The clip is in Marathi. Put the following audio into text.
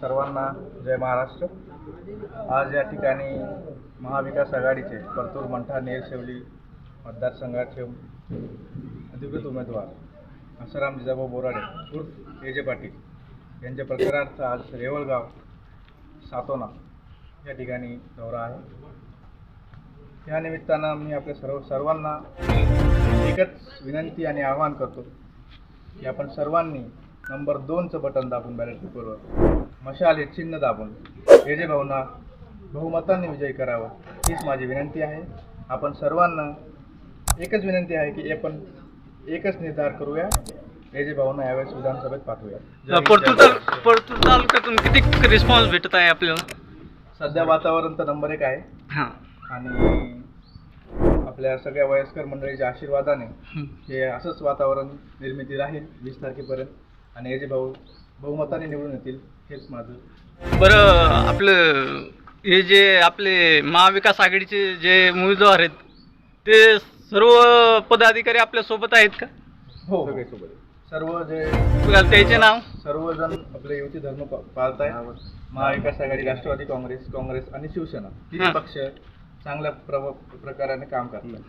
सर्वांना जय महाराष्ट्र. आज या ठिकाणी महाविकास आघाडीचे परतूर मंठा नेरशेवली मतदारसंघाचे अधिकृत उमेदवार आसाराम जिजाभाऊ बोराडे उर्फ ए जे पाटील यांच्या प्रचारार्थ आज रेवळगाव सातोना या ठिकाणी दौरा आहे. या निमित्तानं मी आपल्या सर्व सर्वांना एकच विनंती आणि आवाहन करतो की आपण सर्वांनी नंबर दोनचं बटन दाबून बॅलेट पेपरवर मशाल हे चिन्ह दाबून हे जे भाऊंना बहुमतांनी विजयी करावं हीच माझी विनंती आहे. आपण सर्वांना एकच विनंती आहे की आपण एकच निर्धार करूया. हे जे भाऊंना यावेळेस विधानसभेत पाठवूया. परतूर ताल- परतूर तालुक्यातून किती रिस्पॉन्स भेटत आहे आपल्याला? सध्या वातावरण तर नंबर एक आहे. हां. आणि आपल्या सगळ्या वयस्कर मंडळीच्या आशीर्वादाने हे असंच वातावरण निर्मिती राहील वीस तारखेपर्यंत. आणि हे जे भाऊ बहुमताने निवडून येतील हेच माझं. बरं आपलं हे जे आपले महाविकास आघाडीचे जे उमेदवार आहेत ते सर्व पदाधिकारी आपल्यासोबत आहेत का? हो सर्व जे त्याचे नाव? सर्वजण आपले युती धर्म पा- पाळताय महाविकास आघाडी राष्ट्रवादी काँग्रेस काँग्रेस आणि शिवसेना हा. तिन्ही पक्ष चांगल्या प्रव प्रकाराने काम करतात.